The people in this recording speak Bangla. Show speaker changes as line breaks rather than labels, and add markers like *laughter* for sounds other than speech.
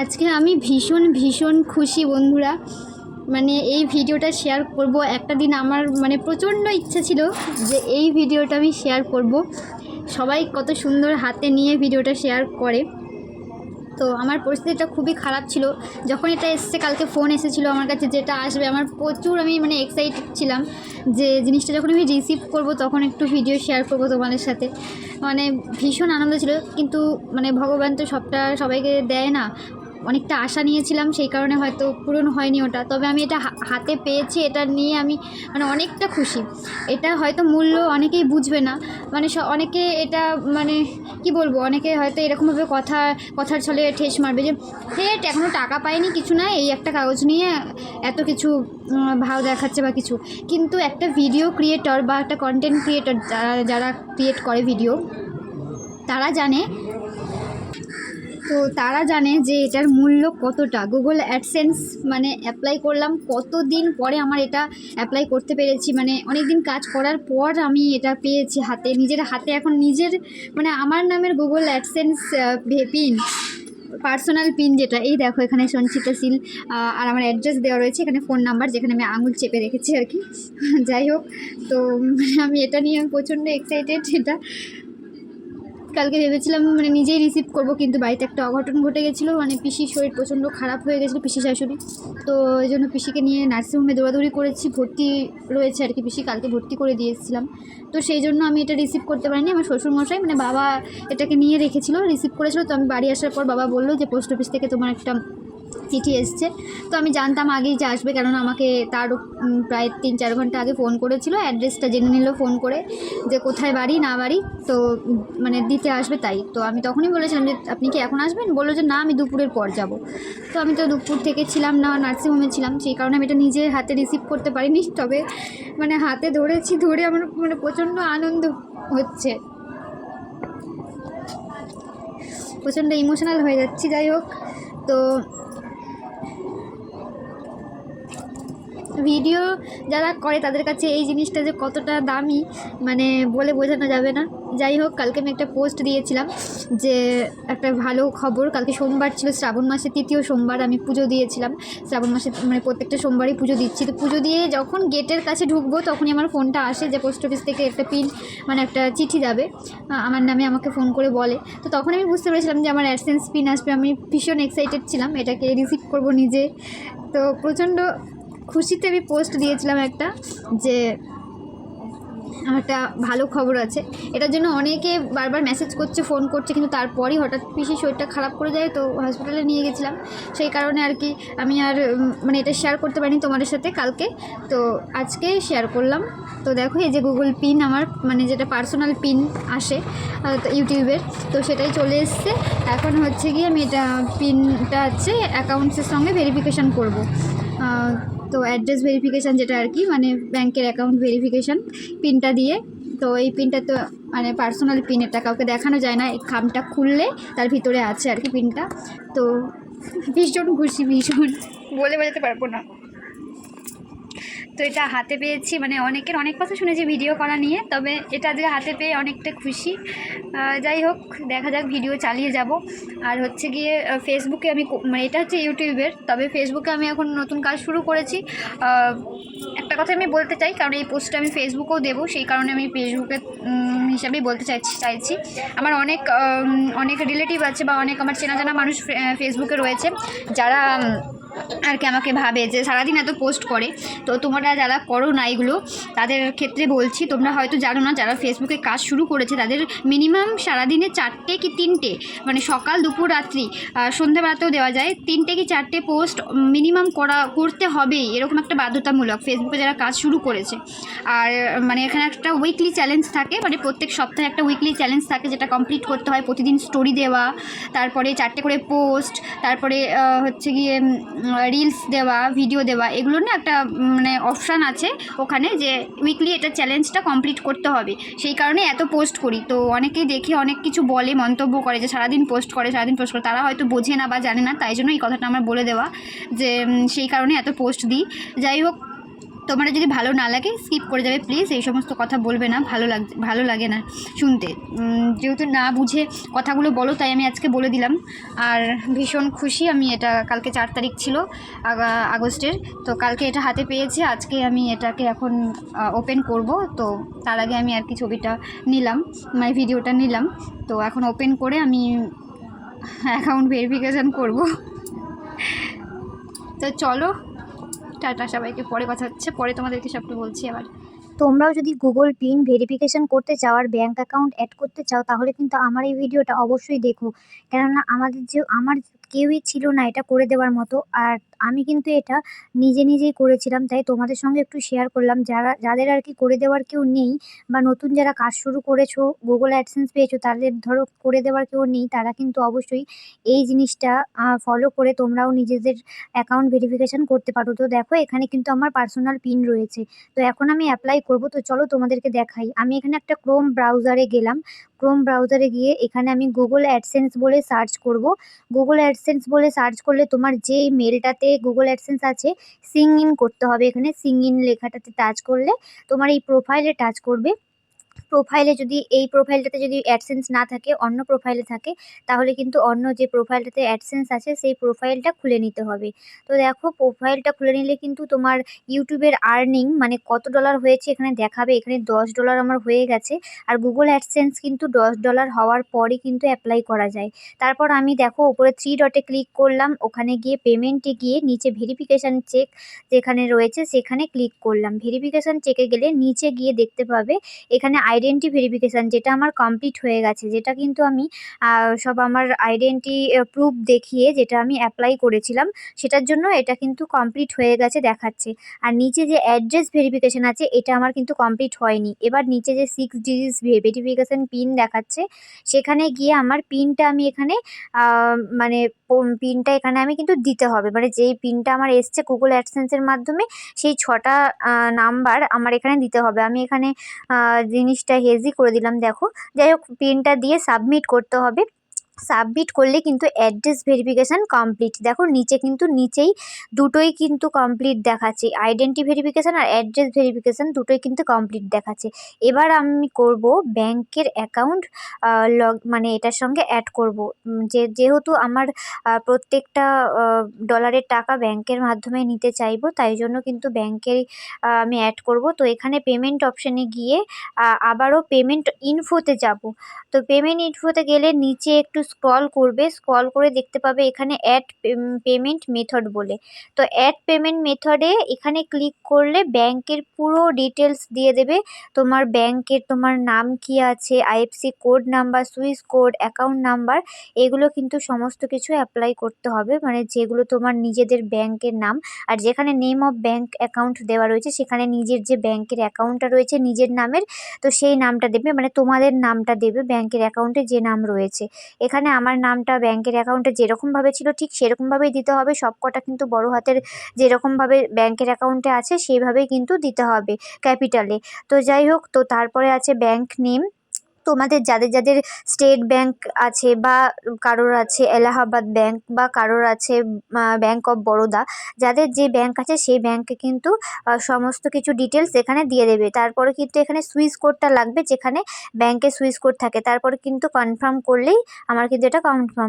আজকে আমি ভীষণ ভীষণ খুশি বন্ধুরা। মানে এই ভিডিওটা শেয়ার করব। একটা দিন আমার মানে প্রচণ্ড ইচ্ছা ছিল যে এই ভিডিওটা আমি শেয়ার করব। সবাই কত সুন্দর হাতে নিয়ে ভিডিওটা শেয়ার করে। তো আমার পরিস্থিতিটা খুবই খারাপ ছিল। যখন এটা এসছে, কালকে ফোন এসেছিল আমার কাছে যেটা আসবে, আমার প্রচুর আমি মানে এক্সাইটেড ছিলাম যে জিনিসটা যখন আমি রিসিভ করব, তখন একটু ভিডিও শেয়ার করব তোমাদের সাথে। মানে ভীষণ আনন্দ ছিল, কিন্তু মানে ভগবান তো সবটা সবাইকে দেয় না। অনেকটা আশা নিয়েছিলাম, সেই কারণে হয়তো পূরণ হয়নি ওটা। তবে আমি এটা হাতে পেয়েছি, এটা নিয়ে আমি মানে অনেকটা খুশি। এটা হয়তো মূল্য অনেকেই বুঝবে না। মানে অনেকে এটা মানে কি বলব, অনেকে হয়তো এরকমভাবে কথা, কথার ছলে ঠেস মারবে যে হেট এখনও টাকা পায়নি কিছু নাই এই একটা কাগজ নিয়ে এত কিছু ভাও দেখাচ্ছে বা কিছু। কিন্তু একটা ভিডিও ক্রিয়েটর বা একটা কন্টেন্ট ক্রিয়েটর যারা ক্রিয়েট করে ভিডিও তারা জানে তো তারা জানে যে এটার মূল্য কতটা। গুগল অ্যাডসেন্স মানে অ্যাপ্লাই করলাম কতদিন পরে আমার এটা অ্যাপ্লাই করতে পেরেছি। মানে অনেক দিন কাজ করার পর আমি এটা পেয়েছি হাতে, নিজের হাতে। এখন নিজের মানে আমার নামের Google AdSense pin personal pin যেটা, এই দেখো এখানে সঞ্চিতা সিল আর আমার অ্যাড্রেস দেওয়া রয়েছে। এখানে ফোন নাম্বার যেখানে আমি আঙুল চেপে রেখেছি আর কি। *laughs* যাই হোক, তো আমি এটা নিয়ে আমি প্রচণ্ড এক্সাইটেড এটা। কালকে ভেবেছিলাম মানে নিজেই রিসিভ করব, কিন্তু বাড়িতে একটা অঘটন ঘটে গেছিল। মানে পিসির শরীর প্রচণ্ড খারাপ হয়ে গেছিল, পিসি শাশুড়ি। তো এই জন্য পিসিকে নিয়ে নার্সিংহোমে দৌড়াদৌড়ি করেছি, ভর্তি রয়েছে আর কি পিসি, কালকে ভর্তি করে দিয়েছিলাম তো সেই জন্য আমি এটা রিসিভ করতে পারিনি, আমার শ্বশুরমশাই মানে বাবা এটাকে নিয়ে রেখেছিল রিসিভ করেছিল। তো আমি বাড়ি আসার পর বাবা বলল যে, পোস্ট অফিস থেকে তোমার একটা চিঠি এসছে। তো আমি জানতাম আগেই যে আসবে, কেননা আমাকে তার প্রায় তিন চার ঘণ্টা আগে ফোন করেছিল, অ্যাড্রেসটা জেনে নিল ফোন করে যে কোথায় বাড়ি, না বাড়ি, তো মানে দিতে আসবে তাই। তো আমি তখনই বলেছিলাম যে, আপনি কি এখন আসবেন? বলল যে, না, আমি দুপুরের পর যাব। তো আমি তো দুপুর থেকে ছিলাম না, নার্সিংহোমে ছিলাম, সেই কারণে আমি এটা নিজে হাতে রিসিভ করতে পারিনি। তবে মানে হাতে ধরেছি, ধরে আমার মানে প্রচণ্ড আনন্দ হচ্ছে। প্রচণ্ড ইমোশনাল হয়ে যাচ্ছি, যাই হোক। তো ভিডিও যারা করে তাদের কাছে এই জিনিসটা যে কতটা দামি মানে বলে বোঝানো যাবে না। যাই হোক, কালকে আমি একটা পোস্ট দিয়েছিলাম যে একটা ভালো খবর, কালকে সোমবার ছিল, শ্রাবণ মাসের তৃতীয় সোমবার আমি পুজো দিয়েছিলাম। শ্রাবণ মাসে মানে প্রত্যেকটা সোমবারই পুজো দিচ্ছি। তো পুজো দিয়ে যখন গেটের কাছে ঢুকবো, তখনই আমার ফোনটা আসে যে পোস্ট অফিস থেকে একটা পিন মানে একটা চিঠি যাবে। আমার নামে আমাকে ফোন করে বলে। তো তখন আমি বুঝতে পেরেছিলাম যে আমার অ্যাডসেন্স পিন আসবে। আমি ভীষণ এক্সাইটেড ছিলাম, এটাকে রিসিভ করব নিজে। তো প্রচণ্ড খুশিতে আমি পোস্ট দিয়েছিলাম একটা যে একটা ভালো খবর আছে। এটার জন্য অনেকে বারবার মেসেজ করছে ফোন করছে, কিন্তু তারপরই হঠাৎ পিসির শরীরটা খারাপ করে যায়, তো হসপিটালে নিয়ে গেছিলাম। সেই কারণে আর কি আমি আর মানে এটা শেয়ার করতে পারিনি তোমাদের সাথে কালকে। তো আজকে শেয়ার করলাম। তো দেখো এই যে গুগল পিন আমার মানে যেটা পার্সোনাল পিন আসে ইউটিউবের তো সেটাই চলে এসছে। এখন হচ্ছে গিয়ে আমি এটা পিনটা হচ্ছে অ্যাকাউন্টসের সঙ্গে ভেরিফিকেশান করব। তো অ্যাড্রেস ভেরিফিকেশান যেটা আর কি মানে ব্যাংকের অ্যাকাউন্ট ভেরিফিকেশান পিনটা দিয়ে। তো এই পিনটা তো মানে পার্সোনাল পিন এটা কাউকে দেখানো যায় না, এই খামটা খুললে তার ভিতরে আছে আর কি পিনটা তো ভীষণ খুশি, ভীষণ। বলে বোঝাতে পারব না। তো এটা হাতে পেয়েছি মানে অনেকের অনেক কথা শুনেছি ভিডিও করা নিয়ে, তবে এটা যে হাতে পেয়ে অনেকটা খুশি। যাই হোক, দেখা যাক ভিডিও চালিয়ে যাব। আর হচ্ছে গিয়ে ফেসবুকে আমি মানে এটা হচ্ছে ইউটিউবের তবে ফেসবুকে আমি এখন নতুন কাজ শুরু করেছি। একটা কথা আমি বলতে চাই, কারণ এই পোস্টটা আমি ফেসবুকেও দেবো, সেই কারণে আমি ফেসবুকে হিসাবেই বলতে চাইছি চাইছি। আমার অনেক অনেক রিলেটিভ আছে বা অনেক আমার চেনা জানা মানুষ ফেসবুকে রয়েছে, যারা আর কি আমাকে ভাবে যে সারাদিন এত পোস্ট করে। তো তোমরা যারা করো না এগুলো, তাদের ক্ষেত্রে বলছি, তোমরা হয়তো জানো না, যারা ফেসবুকে কাজ শুরু করেছে, তাদের মিনিমাম সারাদিনে চারটে কি তিনটে মানে সকাল, দুপুর, রাত্রি সন্ধ্যাবেলাতেও দেওয়া যায়। তিনটে কি চারটে পোস্ট মিনিমাম করা, করতে হবেই, এরকম একটা বাধ্যতামূলক। ফেসবুকে যারা কাজ শুরু করেছে, আর মানে এখানে একটা উইকলি চ্যালেঞ্জ থাকে মানে প্রত্যেক সপ্তাহে একটা উইকলি চ্যালেঞ্জ থাকে, যেটা কমপ্লিট করতে হয়, প্রতিদিন স্টোরি দেওয়া, তারপরে চারটে করে পোস্ট তারপরে হচ্ছে গিয়ে রিলস দেওয়া ভিডিও দেওয়া এগুলো না একটা মানে অপশান আছে ওখানে যে উইকলি এটা চ্যালেঞ্জটা কমপ্লিট করতে হবে। সেই কারণে এত পোস্ট করি। তো অনেকেই দেখে অনেক কিছু বলে, মন্তব্য করে যে সারাদিন পোস্ট করে, সারাদিন পোস্ট করে। তারা হয়তো বোঝে না বা জানে না, তাই জন্য এই কথাটা আমার বলে দেওয়া যে সেই কারণে এত পোস্ট দিই। যাই হোক তোমরা যদি ভালো না লাগে স্কিপ করে যাবে প্লিজ এই সমস্ত কথা বলবে না, ভালো লাগ, ভালো লাগে না শুনতে। যেহেতু না বুঝে কথাগুলো বলো, তাই আমি আজকে বলে দিলাম। আর ভীষণ খুশি আমি এটা, কালকে চার তারিখ ছিল আগস্টের। তো কালকে এটা হাতে পেয়েছি, আজকে আমি এটাকে এখন ওপেন করব। তো তার আগে আমি আর কি ছবিটা নিলাম মানে ভিডিওটা নিলাম। তো এখন ওপেন করে আমি অ্যাকাউন্ট ভেরিফিকেশান করব। তো চলো টাটা সবাইকে পরে কথা হচ্ছে, পরে তোমাদেরকে সবটা বলছি আবার।
তোমরাও যদি গুগল পিন ভেরিফিকেশন করতে চাও আর ব্যাঙ্ক অ্যাকাউন্ট অ্যাড করতে চাও, তাহলে কিন্তু আমার এই ভিডিওটা অবশ্যই দেখো। কেননা আমাদের যে, আমার কেউই ছিল না এটা করে দেওয়ার মতো, আর আমি কিন্তু এটা নিজে নিজেই করেছিলাম, তাই তোমাদের সঙ্গে একটু শেয়ার করলাম। যারা, যাদের আর কি করে দেওয়ার কেউ নেই বা নতুন যারা কাজ শুরু করেছ গুগল অ্যাডসেন্স পেয়েছ, তাদের ধরো করে দেওয়ার কেউ নেই, তারা কিন্তু অবশ্যই এই জিনিসটা ফলো করে তোমরাও নিজেদের অ্যাকাউন্ট ভেরিফিকেশন করতে পারো। তো দেখো, এখানে কিন্তু আমার পার্সোনাল পিন রয়েছে। তো এখন আমি অ্যাপ্লাই করব, তো চলো তোমাদেরকে দেখাই। আমি এখানে একটা ক্রোম ব্রাউজারে গেলাম। ক্রোম ব্রাউজারে গিয়ে এখানে আমি গুগল অ্যাডসেন্স বলে সার্চ করব। গুগল অ্যাডসেন্স বলে সার্চ করলে তোমার যেই মেলটাতে গুগল অ্যাডসেন্স আছে সিং ইন করতে হবে এখানে। সিং ইন লেখাটাতে টাচ করলে তোমার এই প্রোফাইলে টাচ করবে। প্রোফাইলে যদি, এই প্রোফাইলটাতে যদি অ্যাডসেন্স না থাকে, অন্য প্রোফাইলে থাকে, তাহলে কিন্তু অন্য যে প্রোফাইলটাতে অ্যাডসেন্স আছে, সেই প্রোফাইলটা খুলে নিতে হবে। তো দেখো প্রোফাইলটা খুলে নিলে কিন্তু তোমার ইউটিউবের আর্নিং মানে কত ডলার হয়েছে এখানে দেখাবে। এখানে দশ ডলার আমার হয়ে গেছে। আর গুগল অ্যাডসেন্স কিন্তু দশ ডলার হওয়ার পরই কিন্তু অ্যাপ্লাই করা যায়। তারপর আমি দেখো ওপরে থ্রি ডটে ক্লিক করলাম, ওখানে গিয়ে পেমেন্টে গিয়ে নিচে ভেরিফিকেশান চেক যেখানে রয়েছে, সেখানে ক্লিক করলাম। ভেরিফিকেশান চেকে গেলে নিচে গিয়ে দেখতে পাবে, এখানে আইডেন্টি ভেরিফিকেশান যেটা আমার কমপ্লিট হয়ে গেছে যেটা কিন্তু আমি সব আমার আইডেন্টি প্রুফ দেখিয়ে যেটা আমি অ্যাপ্লাই করেছিলাম সেটার জন্য এটা কিন্তু কমপ্লিট হয়ে গেছে দেখাচ্ছে। আর নিচে যে অ্যাড্রেস ভেরিফিকেশান আছে এটা আমার কিন্তু কমপ্লিট হয়নি। এবার নিচে যে সিক্স ডিজিটস ভেরিফিকেশান পিন দেখাচ্ছে সেখানে গিয়ে আমার পিনটা আমি এখানে মানে পিনটা এখানে আমি কিন্তু দিতে হবে। মানে যেই পিনটা আমার এসছে গুগল অ্যাডসেন্সের মাধ্যমে সেই ছটা নাম্বার আমার এখানে দিতে হবে। আমি এখানে আহ, জিনিসটা হেজি করে দিলাম দেখো। যাই হোক পিনটা দিয়ে সাবমিট করতে হবে। সাবমিট করলে কিন্তু অ্যাড্রেস ভেরিফিকেশান কমপ্লিট দেখো নিচে কিন্তু নিচেই দুটোই কিন্তু কমপ্লিট দেখাচ্ছে। আইডেন্টি ভেরিফিকেশান আর অ্যাড্রেস ভেরিফিকেশান দুটোই কিন্তু কমপ্লিট দেখাচ্ছে। এবার আমি করব ব্যাংকের অ্যাকাউন্ট লগ মানে এটার সঙ্গে অ্যাড করব। যে, যেহেতু আমার প্রত্যেকটা ডলারের টাকা ব্যাংকের মাধ্যমে নিতে চাইব, তাই জন্য কিন্তু ব্যাংকের আমি অ্যাড করব। তো এখানে পেমেন্ট অপশানে গিয়ে আবারও পেমেন্ট ইনফোতে যাব। তো পেমেন্ট ইনফোতে গেলে নিচে একটু স্ক্রল করবে স্ক্রল করে দেখতে পাবে এখানে অ্যাড পেমেন্ট মেথড বলে। তো অ্যাড পেমেন্ট মেথডে এখানে ক্লিক করলে ব্যাংকের পুরো ডিটেলস দিয়ে দেবে। তোমার ব্যাংকের তোমার নাম কি আছে আইএফসি কোড নাম্বার সুইস কোড অ্যাকাউন্ট নাম্বার এগুলো কিন্তু সমস্ত কিছু অ্যাপ্লাই করতে হবে। মানে যেগুলো তোমার নিজেদের ব্যাংকের নাম। আর যেখানে নেম অফ ব্যাংক অ্যাকাউন্ট দেওয়া রয়েছে, সেখানে নিজের যে ব্যাংকের অ্যাকাউন্টটা রয়েছে, নিজের নামের, তো সেই নামটা দেবে। মানে তোমাদের নামটা দেবে ব্যাংকের অ্যাকাউন্টে যে নাম রয়েছে। এখানে আমার নামটা ব্যাংকের অ্যাকাউন্টে যেরকমভাবে ছিল ঠিক সেরকমভাবেই দিতে হবে। সব কটা কিন্তু বড় হাতের যেরকমভাবে ব্যাংকের অ্যাকাউন্টে আছে, সেইভাবেই কিন্তু দিতে হবে ক্যাপিটালে। তো যাই হোক, তো তারপরে আছে ব্যাংক নেম। তোমাদের যাদের যাদের স্টেট ব্যাংক আছে বা কারোর আছে, এলাহাবাদ ব্যাংক বা কারোর আছে ব্যাংক অফ বরোদা যাদের যে ব্যাংক আছে সেই ব্যাংকে কিন্তু সমস্ত কিছু ডিটেলস এখানে দিয়ে দেবে। তারপরে কিন্তু এখানে সুইচ কোডটা লাগবে যেখানে ব্যাংকে সুইচ কোড থাকে। তারপরে কিন্তু কনফার্ম করলেই আমার কিন্তু এটা কনফার্ম